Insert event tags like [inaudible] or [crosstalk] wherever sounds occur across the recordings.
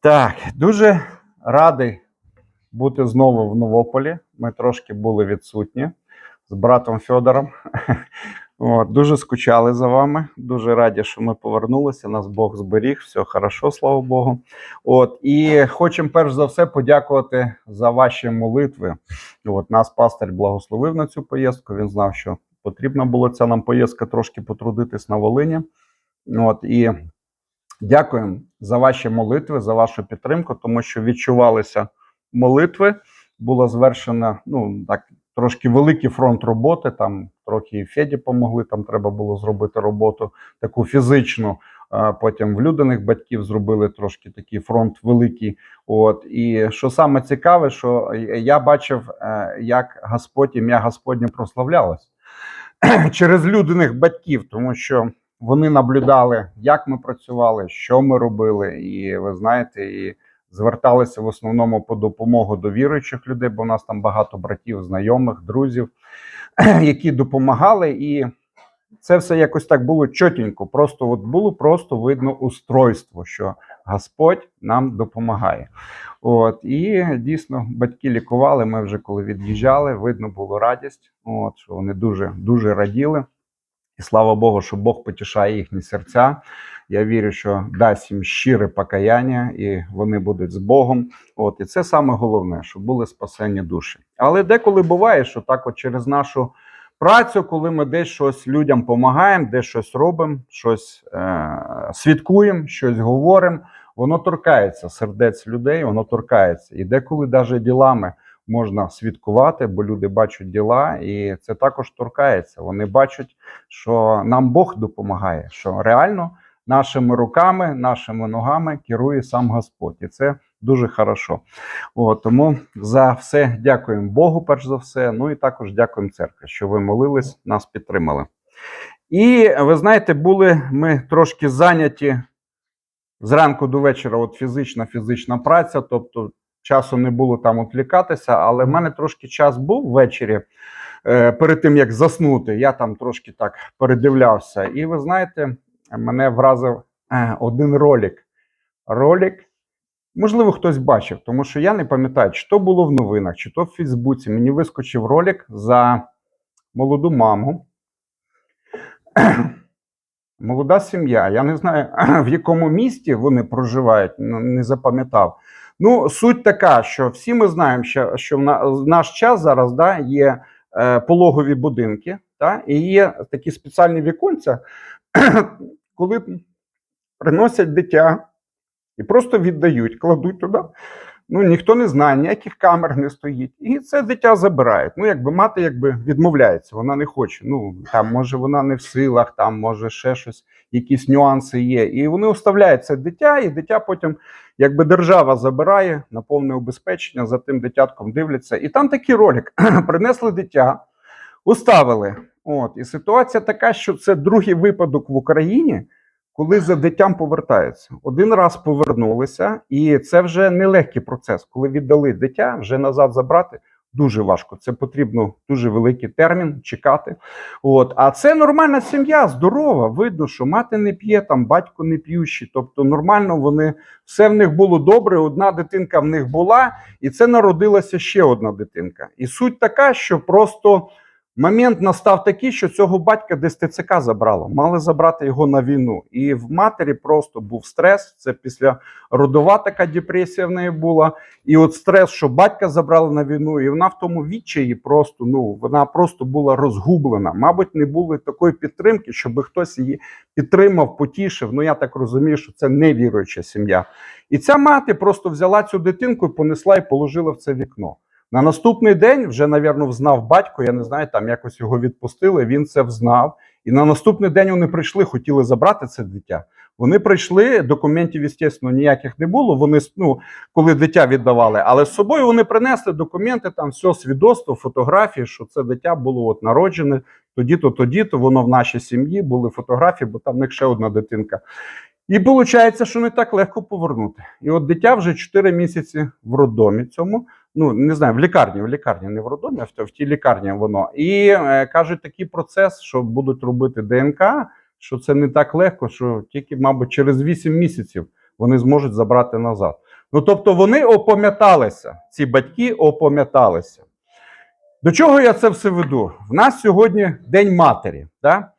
Так, дуже радий бути знову в Новополі. Ми трошки були відсутні з братом Федором. [laughs] От, дуже скучали за вами. Дуже раді, що ми повернулися. Нас Бог зберіг, все хорошо, слава Богу. От і хочемо перш за все подякувати за ваші молитви. От нас пастор благословив на цю поїздку. Він знав, що потрібна була ця нам поїздка трошки потрудитись на Волині. От і дякуємо за ваші молитви, за вашу підтримку, тому що відчувалися молитви. Була звершена, ну так трошки великий фронт роботи. Там трохи і Феді помогли. Там треба було зробити роботу таку фізичну. Потім в людяних батьків зробили трошки такий фронт великий. От і що саме цікаве, що я бачив, е, як Господь ім'я Господнє прославлялось [clears throat] через людяних батьків, тому що вони наблюдали, як ми працювали, що ми робили, і ви знаєте, і зверталися в основному по допомогу до віруючих людей, бо у нас там багато братів, знайомих, друзів, [clears throat] які допомагали, і це все якось так було чотенько. Просто от було просто видно устройство, що Господь нам допомагає. От і дійсно батьки лікували. Ми вже коли від'їжджали, видно було радість. От що вони дуже дуже раділи. І слава Богу, що Бог потішає їхні серця. Я вірю, що дасть їм щире покаяння, і вони будуть з Богом. От і це саме головне, щоб були спасені душі. Але деколи буває, що так, от через нашу працю, коли ми десь щось людям допомагаємо, десь щось робимо, щось е- свідкуємо, щось говоримо, воно торкається сердець людей, воно торкається. І деколи навіть ділами можна свідкувати, бо люди бачать діла, і це також торкається. Вони бачать, що нам Бог допомагає, що реально нашими руками, нашими ногами керує сам Господь, і це дуже хорошо. От, тому за все дякуємо Богу, перш за все. Ну і також дякуємо церкві, що ви молились, нас підтримали. І ви знаєте, були ми трошки зайняті зранку до вечора. От фізична фізична праця, тобто часу не було там відвлікатися, але в мене трошки час був ввечері. е, Перед тим як заснути, я там трошки так передивлявся. І ви знаєте, мене вразив е, один ролик. Ролик, можливо, хтось бачив, тому що я не пам'ятаю, чи то було в новинах, чи то в Фейсбуці. Мені вискочив ролик за молоду маму. [clears throat] Молода сім'я. Я не знаю, [clears throat] в якому місті вони проживають, не запам'ятав. Ну, суть така, що всі ми знаємо, що, що в, наш час зараз да, є е, пологові будинки, да, і є такі спеціальні віконця, [clears throat] коли приносять дитя і просто віддають, кладуть туди. Ну, ніхто не знає, ніяких камер не стоїть. І це дитя забирають. Ну, якби мати якби відмовляється, вона не хоче. Ну, там, може, вона не в силах, там, може, ще щось, якісь нюанси є. І вони оставляють це дитя, і дитя потім, якби держава забирає на повне убезпечення, за тим дитятком дивляться. І там такий ролик: [clears throat] принесли дитя, уставили. От, і ситуація така, що це другий випадок в Україні, коли за дитям повертаються. Один раз повернулися, і це вже нелегкий процес. Коли віддали дитя, вже назад забрати дуже важко. Це потрібно дуже великий термін чекати. От, а це нормальна сім'я, здорова. Видно, що мати не п'є, там батько не п'ющий. Тобто нормально вони все в них було добре. Одна дитинка в них була, і це народилася ще одна дитинка. І суть така, що просто. Момент настав такий, що цього батька десь ТЦК забрало. Мали забрати його на війну. І в матері просто був стрес. Це після родова така депресія в неї була. І от стрес, що батька забрали на війну, і вона в тому відчаї просто ну вона просто була розгублена. Мабуть, не було такої підтримки, щоб хтось її підтримав, потішив. Ну я так розумію, що це невіруюча сім'я. І ця мати просто взяла цю дитинку, понесла і положила в це вікно. На наступний день вже, навірно, взнав батько. Я не знаю, там якось його відпустили. Він це взнав. І на наступний день вони прийшли, хотіли забрати це дитя. Вони прийшли, документів, звісно, ніяких не було. Вони ну, коли дитя віддавали, але з собою вони принесли документи, там все свідоцтво, фотографії, що це дитя було от народжене. Тоді-то, тоді-то воно в нашій сім'ї були фотографії, бо там в них ще одна дитинка. І виходить, що не так легко повернути. І от дитя вже 4 місяці в роддомі цьому. Ну не знаю, в лікарні, в лікарні, не в роддомі, а в, тій лікарні воно. І е, кажуть, такий процес, що будуть робити ДНК. що це не так легко, що тільки, мабуть, через 8 місяців вони зможуть забрати назад. Ну тобто вони опам'яталися, ці батьки опам'яталися. До чого я це все веду? В нас сьогодні День матері. Да?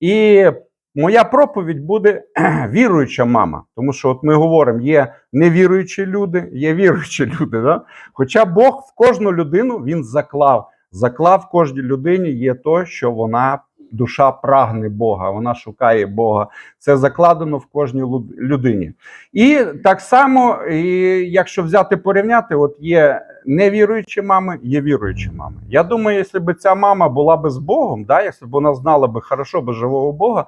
І моя проповідь буде [clears throat] віруюча мама. Тому що от ми говоримо, є невіруючі люди, є віруючі [laughs] люди. Да? Хоча Бог в кожну людину він заклав. Заклав в кожній людині є то, що вона душа прагне Бога, вона шукає Бога. Це закладено в кожній людині. І так само, і якщо взяти порівняти, от є невіруючі мами, є віруючі мами. Я думаю, якщо б ця мама була би з Богом, да, якщо б вона знала би хорошо би живого Бога,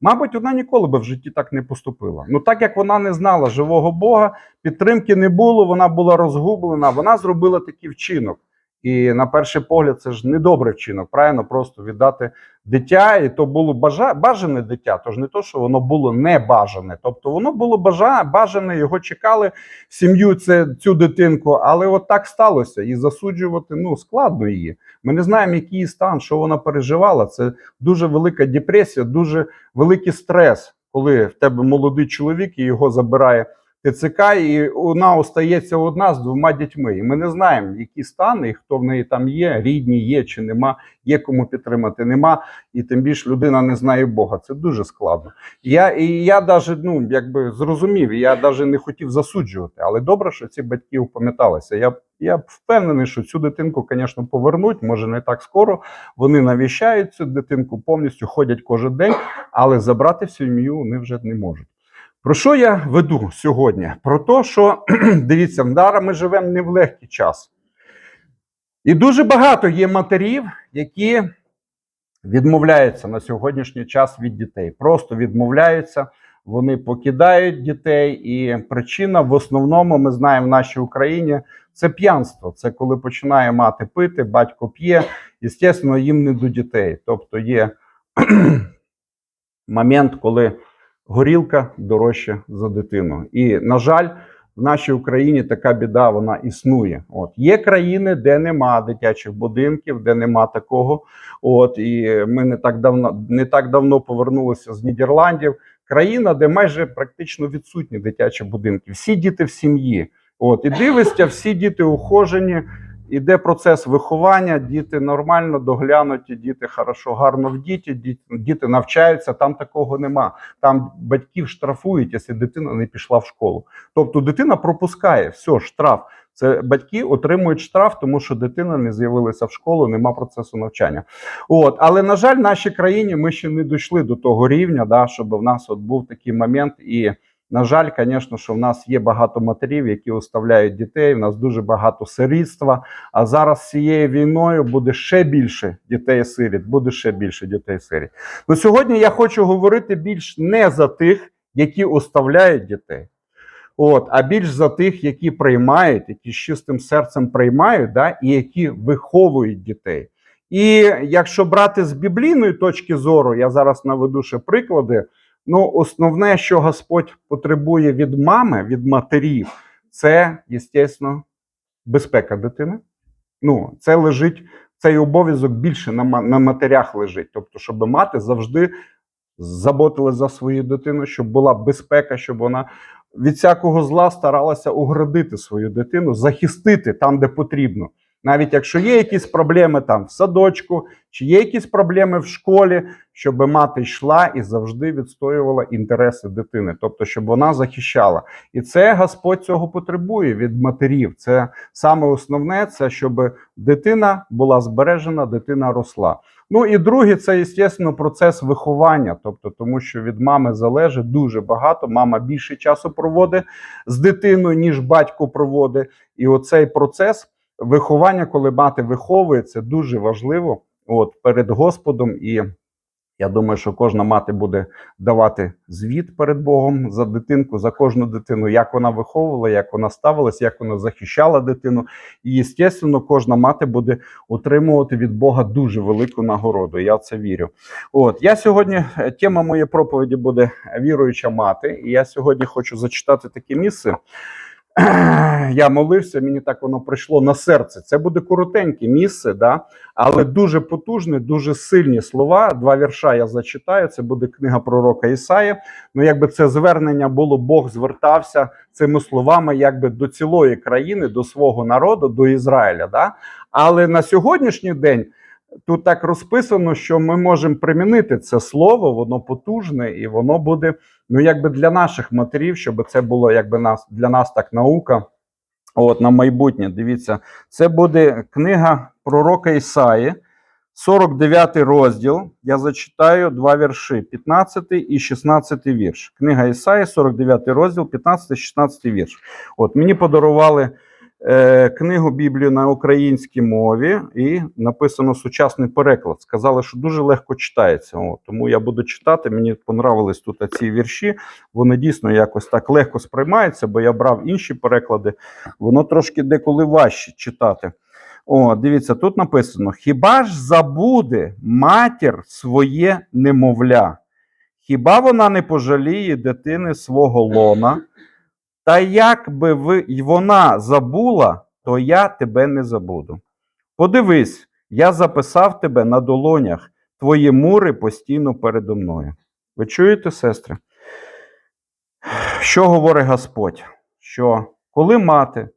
мабуть, вона ніколи би в житті так не поступила. Ну так як вона не знала живого Бога, підтримки не було, вона була розгублена, вона зробила такий вчинок. І на перший погляд, це ж недобрий вчинок, правильно просто віддати дитя, і то було бажа... бажане дитя, тож не то, що воно було не бажане. Тобто воно було бажа... бажане, його чекали сім'ю це, цю дитинку, але от так сталося. І засуджувати ну, складно її. Ми не знаємо, який стан, що вона переживала. Це дуже велика депресія, дуже великий стрес, коли в тебе молодий чоловік і його забирає. ТЦК, і вона остається одна з двома дітьми. І ми не знаємо, які стани, і хто в неї там є, рідні є чи нема, є кому підтримати, нема. І тим більше людина не знає Бога. Це дуже складно. Я і я навіть ну якби зрозумів, я навіть не хотів засуджувати. Але добре, що ці батьки опам'яталися. Я я впевнений, що цю дитинку, звісно, повернуть. Може не так скоро. Вони навіщають цю дитинку повністю, ходять кожен день, але забрати в сім'ю вони вже не можуть. Про що я веду сьогодні? Про те, що [clears throat] дивіться, зараз ми живемо не в легкий час. І дуже багато є матерів, які відмовляються на сьогоднішній час від дітей. Просто відмовляються, вони покидають дітей. І причина в основному ми знаємо в нашій Україні це п'янство. Це коли починає мати пити, батько п'є, і, звісно, їм не до дітей. Тобто є [clears throat] момент, коли горілка дорожча за дитину. І, на жаль, в нашій Україні така біда вона існує. От є країни, де нема дитячих будинків, де нема такого. От і ми не так давно не так давно повернулися з Нідерландів. Країна, де майже практично відсутні дитячі будинки. Всі діти в сім'ї. От і дивишся, всі діти ухожені. Іде процес виховання, діти нормально доглянуті, діти хорошо, гарно в діті, діти, навчаються, там такого нема. Там батьків штрафують, якщо дитина не пішла в школу. Тобто дитина пропускає, все, штраф. Це батьки отримують штраф, тому що дитина не з'явилася в школу, нема процесу навчання. От, але на жаль, в нашій країні ми ще не дійшли до того рівня, да, щоб в нас от був такий момент і. На жаль, звісно, що в нас є багато матерів, які оставляють дітей. В нас дуже багато сирітства. А зараз з цією війною буде ще більше дітей сиріт, буде ще більше дітей сиріт. Ну сьогодні я хочу говорити більш не за тих, які оставляють дітей, от, а більш за тих, які приймають, які з чистим серцем приймають, да, і які виховують дітей. І якщо брати з біблійної точки зору, я зараз наведу ще приклади. Ну, основне, що Господь потребує від мами, від матерів, це, звісно, безпека дитини. Ну, це лежить, цей обов'язок більше на, на матерях лежить. Тобто, щоб мати завжди заботили за свою дитину, щоб була безпека, щоб вона від всякого зла старалася оградити свою дитину, захистити там, де потрібно. Навіть якщо є якісь проблеми там в садочку, чи є якісь проблеми в школі, щоб мати йшла і завжди відстоювала інтереси дитини, тобто, щоб вона захищала. І це Господь цього потребує від матерів. Це саме основне, це щоб дитина була збережена, дитина росла. Ну і друге, це звісно, процес виховання, тобто, тому що від мами залежить дуже багато. Мама більше часу проводить з дитиною, ніж батько проводить. І оцей процес виховання, коли мати виховує, це дуже важливо от, перед Господом. І я думаю, що кожна мати буде давати звіт перед Богом за дитинку, за кожну дитину, як вона виховувала, як вона ставилась, як вона захищала дитину. І, звісно, кожна мати буде отримувати від Бога дуже велику нагороду. Я це вірю. От я сьогодні е, тема моєї проповіді буде віруюча мати. І я сьогодні хочу зачитати таке місце. [clears throat] я молився, мені так воно прийшло на серце. Це буде коротеньке місце, да? але дуже потужне, дуже сильні слова. Два вірша я зачитаю. Це буде книга пророка Ісаї. Ну, якби це звернення було, Бог звертався цими словами якби до цілої країни, до свого народу, до Ізраїля. Да? Але на сьогоднішній день. Тут так розписано, що ми можемо примінити це слово, воно потужне і воно буде ну якби для наших матерів, щоб це було якби нас для нас так наука. От на майбутнє. Дивіться, це буде книга пророка Ісаї, 49 розділ. Я зачитаю два вірші: 15 і 16 вірш. Книга Ісаї, 49 розділ, 15 16 вірш. От мені подарували книгу Біблію на українській мові, і написано сучасний переклад. Сказали, що дуже легко читається. От, тому я буду читати. Мені понравились тут ці вірші. Вони дійсно якось так легко сприймаються, бо я брав інші переклади. Воно трошки деколи важче читати. О, дивіться, тут написано: хіба ж забуде матір своє немовля? Хіба вона не пожаліє дитини свого лона? Та як би ви, й вона забула, то я тебе не забуду. Подивись, я записав тебе на долонях, твої мури постійно передо мною. Ви чуєте, сестри? Що говорить Господь? Що коли мати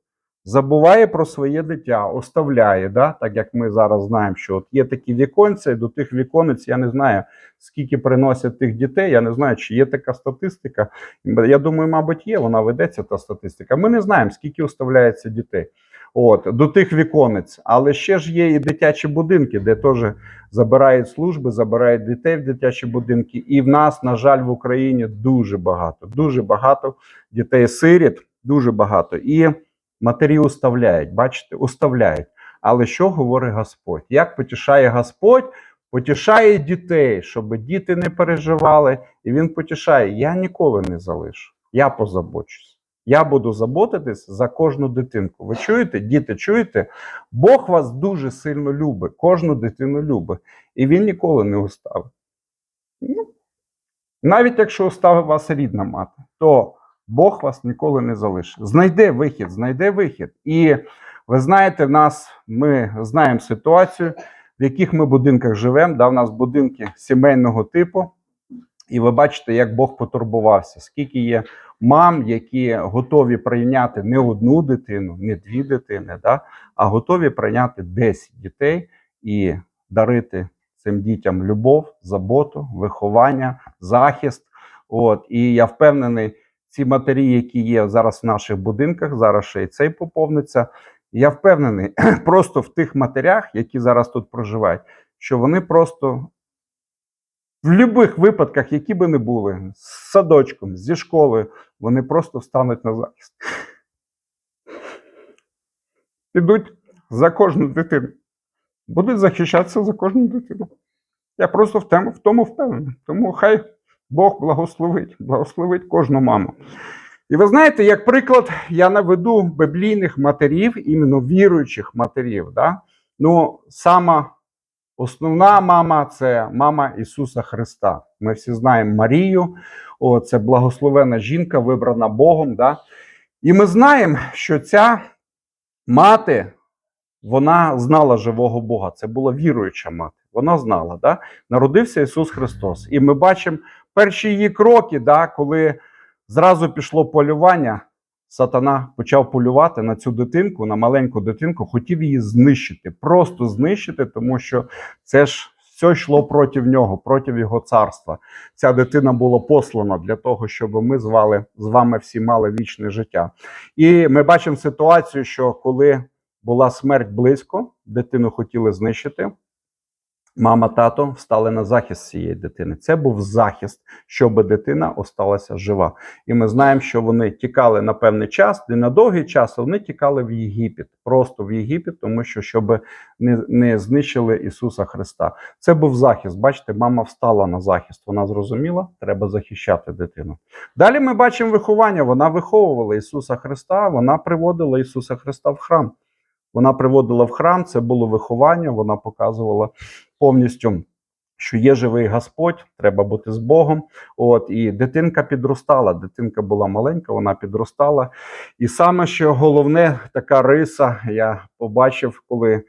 забуває про своє дитя, оставляє, да? так як ми зараз знаємо, що от є такі віконці, і до тих віконець я не знаю, скільки приносять тих дітей. Я не знаю, чи є така статистика. Я думаю, мабуть, є, вона ведеться та статистика. Ми не знаємо, скільки оставляється дітей. От, до тих віконець, але ще ж є і дитячі будинки, де теж забирають служби, забирають дітей в дитячі будинки. І в нас, на жаль, в Україні дуже багато, дуже багато дітей-сиріт, дуже багато. І матері уставляють, бачите, уставляють. Але що говорить Господь? Як потішає Господь? Потішає дітей, щоб діти не переживали. І він потішає: я ніколи не залишу, я позабочусь. Я буду заботитись за кожну дитинку. Ви чуєте, діти, чуєте? Бог вас дуже сильно любить, кожну дитину любить. І він ніколи не оставить. Ну, навіть якщо оставить вас рідна мати, то Бог вас ніколи не залишить. Знайде вихід, знайде вихід. І ви знаєте, в нас ми знаємо ситуацію, в яких ми будинках живемо. Да, У нас будинки сімейного типу. І ви бачите, як Бог потурбувався, скільки є мам, які готові прийняти не одну дитину, не дві дитини, да, а готові прийняти 10 дітей і дарити цим дітям любов, заботу, виховання, захист. От і я впевнений, ці матері, які є зараз в наших будинках, зараз ще і цей поповниться. Я впевнений, [clears throat] просто в тих матерях, які зараз тут проживають, що вони просто в будь-яких випадках, які би не були, з садочком, зі школою, вони просто встануть на захист. Підуть за кожну дитину. Будуть захищатися за кожну дитину. Я просто в, тему, в тому впевнений. Тому хай Бог благословить, благословить кожну маму. І ви знаєте, як приклад, я наведу біблійних матерів, іменно віруючих матерів. Да? Ну, сама Основна мама це мама Ісуса Христа. Ми всі знаємо Марію, о, це благословена жінка, вибрана Богом. Да? І ми знаємо, що ця мати, вона знала живого Бога. Це була віруюча мати. Вона знала, да? народився Ісус Христос. І ми бачимо перші її кроки, да, коли зразу пішло полювання. Сатана почав полювати на цю дитинку, на маленьку дитинку, хотів її знищити, просто знищити, тому що це ж все йшло проти нього, проти його царства. Ця дитина була послана для того, щоб ми з вами, з вами всі мали вічне життя. І ми бачимо ситуацію, що коли була смерть близько, дитину хотіли знищити. Мама, тато встали на захист цієї дитини. Це був захист, щоб дитина осталася жива. І ми знаємо, що вони тікали на певний час, не на довгий час, а вони тікали в Єгипет, просто в Єгипет, тому що щоб не, не знищили Ісуса Христа. Це був захист. Бачите, мама встала на захист. Вона зрозуміла, треба захищати дитину. Далі ми бачимо виховання. Вона виховувала Ісуса Христа, вона приводила Ісуса Христа в храм. Вона приводила в храм, це було виховання, вона показувала повністю, що є живий Господь, треба бути з Богом. От і дитинка підростала. Дитинка була маленька, вона підростала. І саме що головне, така риса, я побачив, коли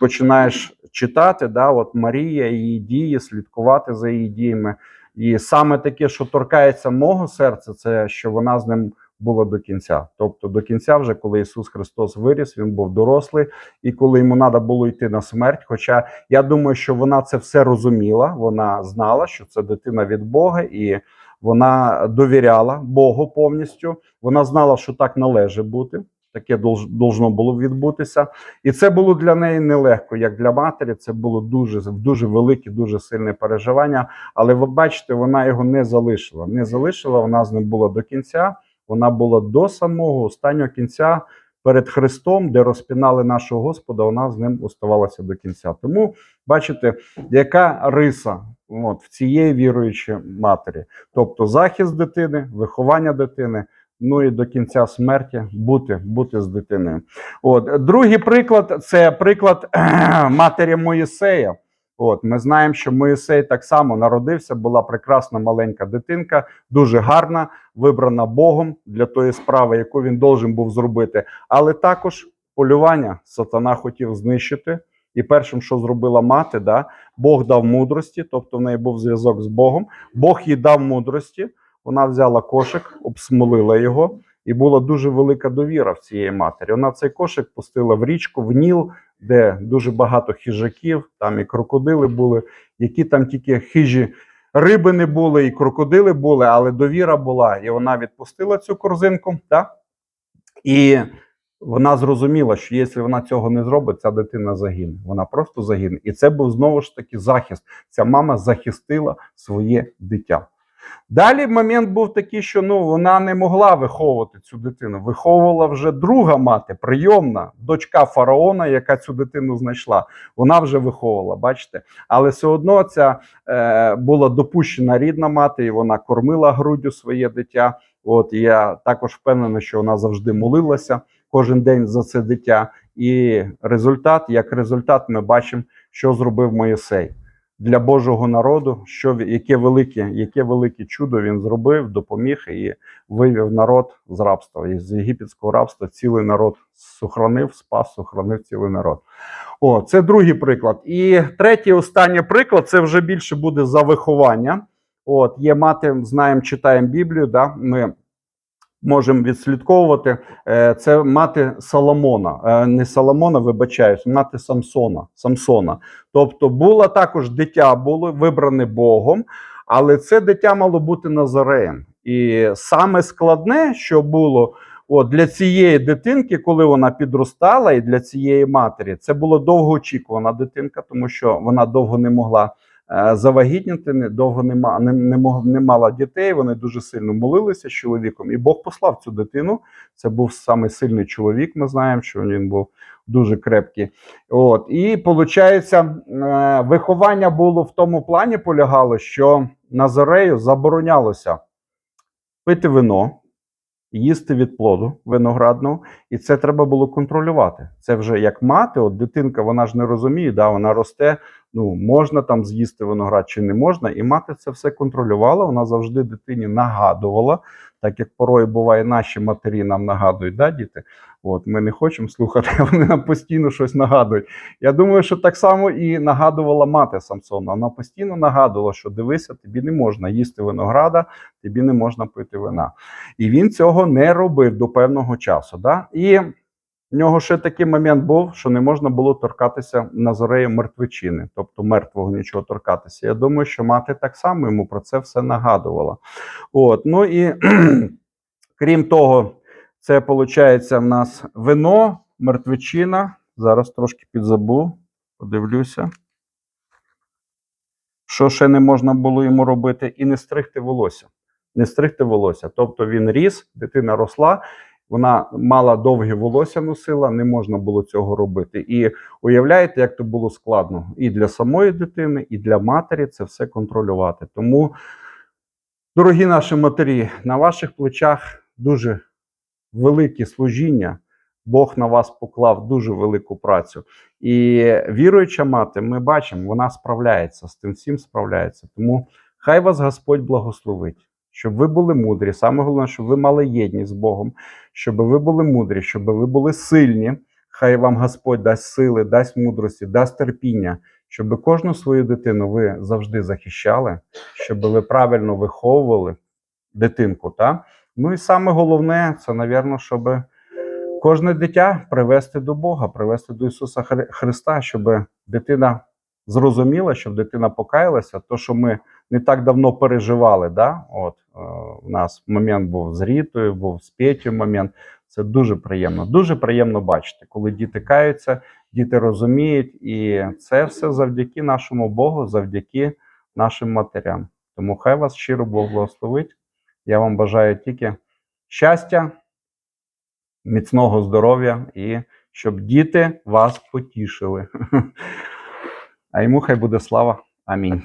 починаєш читати, да, от Марія, її дії, слідкувати за її діями. І саме таке, що торкається мого серця, це що вона з ним була до кінця. Тобто до кінця, вже коли Ісус Христос виріс, він був дорослий, і коли йому треба було йти на смерть. Хоча я думаю, що вона це все розуміла, вона знала, що це дитина від Бога, і вона довіряла Богу повністю. Вона знала, що так належить бути. Таке долж- должно було відбутися, і це було для неї нелегко, як для матері. Це було дуже дуже велике, дуже сильне переживання. Але ви бачите, вона його не залишила. Не залишила, вона з ним була до кінця. Вона була до самого останнього кінця перед Христом, де розпінали нашого Господа. Вона з ним оставалася до кінця. Тому бачите, яка риса от, в цієї віруючої матері, тобто захист дитини, виховання дитини. Ну і до кінця смерті бути, бути з дитиною. От другий приклад це приклад [clears throat] матері Моїсея. От ми знаємо, що Моїсей так само народився, була прекрасна маленька дитинка, дуже гарна, вибрана Богом для тої справи, яку він должен був зробити. Але також полювання сатана хотів знищити. І першим, що зробила мати, да, Бог дав мудрості, тобто в неї був зв'язок з Богом. Бог їй дав мудрості. Вона взяла кошик, обсмолила його, і була дуже велика довіра в цієї матері. Вона цей кошик пустила в річку, в Ніл, де дуже багато хижаків, там і крокодили були, які там тільки хижі риби не були, і крокодили були, але довіра була. І вона відпустила цю корзинку. Так? І вона зрозуміла, що якщо вона цього не зробить, ця дитина загине. Вона просто загине. І це був знову ж таки захист. Ця мама захистила своє дитя. Далі момент був такий, що ну вона не могла виховувати цю дитину. Виховувала вже друга мати, прийомна дочка фараона, яка цю дитину знайшла. Вона вже виховувала, бачите. Але все одно ця е, була допущена рідна мати, і вона кормила груддю своє дитя. От і я також впевнений, що вона завжди молилася кожен день за це дитя. І результат, як результат, ми бачимо, що зробив Моїсей для Божого народу, що яке велике, яке велике чудо він зробив, допоміг і вивів народ з рабства. І з єгипетського рабства цілий народ сохранив, спас, сохранив цілий народ. О, це другий приклад. І третій, останній приклад це вже більше буде за виховання. От, є мати, знаємо, читаємо Біблію. Да? Ми можемо відслідковувати. Е, Це мати Соломона, Е, не Соломона, вибачаюсь, мати Самсона. Самсона. Тобто було також дитя, було вибране Богом, але це дитя мало бути Назареєм. І саме складне, що було от, для цієї дитинки, коли вона підростала, і для цієї матері, це було довгоочікувана дитинка, тому що вона довго не могла завагітніти, довго не, не, не, не мала дітей. Вони дуже сильно молилися з чоловіком, і Бог послав цю дитину. Це був саме сильний чоловік. Ми знаємо, що він був дуже крепкий. От і виходить, виховання було в тому плані полягало, що Назарею заборонялося пити вино, їсти від плоду виноградного, і це треба було контролювати. Це вже як мати, от дитинка, вона ж не розуміє, да, вона росте. Ну можна там з'їсти виноград чи не можна, і мати це все контролювала. Вона завжди дитині нагадувала, так як порою буває, наші матері нам нагадують, да, діти. От ми не хочемо слухати, [laughs] вони нам постійно щось нагадують. Я думаю, що так само і нагадувала мати Самсона. Вона постійно нагадувала, що дивися, тобі не можна їсти винограда, тобі не можна пити вина. І він цього не робив до певного часу. Да? І в нього ще такий момент був, що не можна було торкатися Назарею мертвечини, тобто мертвого нічого торкатися. Я думаю, що мати так само йому про це все нагадувала. От, ну і [clears throat] крім того, це виходить в нас вино, мертвечина. Зараз трошки підзабув, подивлюся. Що ще не можна було йому робити, і не стригти волосся. Не стригти волосся. Тобто він ріс, дитина росла, вона мала довгі волосся носила, не можна було цього робити. І уявляєте, як це було складно і для самої дитини, і для матері це все контролювати. Тому, дорогі наші матері, на ваших плечах дуже велике служіння, Бог на вас поклав дуже велику працю. І віруюча мати, ми бачимо, вона справляється з тим всім справляється. Тому хай вас Господь благословить, щоб ви були мудрі. Саме головне, щоб ви мали єдність з Богом, щоб ви були мудрі, щоб ви були сильні. Хай вам Господь дасть сили, дасть мудрості, дасть терпіння, щоб кожну свою дитину ви завжди захищали, щоб ви правильно виховували дитинку. Та? Ну і саме головне, це, навірно, щоб кожне дитя привести до Бога, привести до Ісуса Хри- Христа, щоб дитина зрозуміла, щоб дитина покаялася, то, що ми не так давно переживали. Да? От, е, у нас момент був з Рітою, був з Петю момент. Це дуже приємно. Дуже приємно бачити, коли діти каються, діти розуміють, і це все завдяки нашому Богу, завдяки нашим матерям. Тому хай вас щиро Бог благословить. Я вам бажаю тільки щастя, міцного здоров'я і щоб діти вас потішили. [laughs] А йому хай буде слава. Амінь.